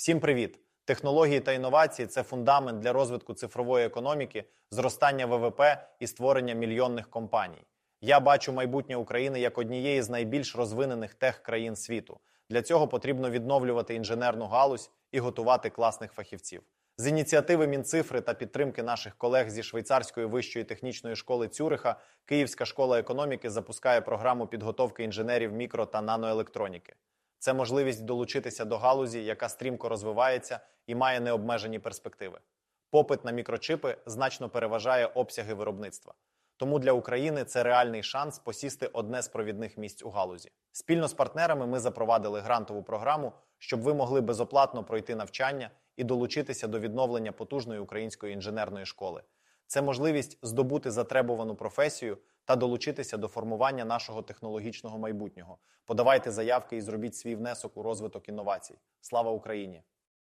Всім привіт! Технології та інновації це фундамент для розвитку цифрової економіки, зростання ВВП і створення мільйонних компаній. Я бачу майбутнє України як однієї з найбільш розвинених тех країн світу. Для цього потрібно відновлювати інженерну галузь і готувати класних фахівців. З ініціативи Мінцифри та підтримки наших колег зі швейцарської вищої технічної школи Цюриха Київська школа економіки запускає програму підготовки інженерів мікро та наноелектроніки. Це можливість долучитися до галузі, яка стрімко розвивається і має необмежені перспективи. Попит на мікрочипи значно переважає обсяги виробництва. Тому для України це реальний шанс посісти одне з провідних місць у галузі. Спільно з партнерами ми запровадили грантову програму, щоб ви могли безоплатно пройти навчання і долучитися до відновлення потужної української інженерної школи. Це можливість здобути затребувану професію та долучитися до формування нашого технологічного майбутнього. Подавайте заявки і зробіть свій внесок у розвиток інновацій. Слава Україні!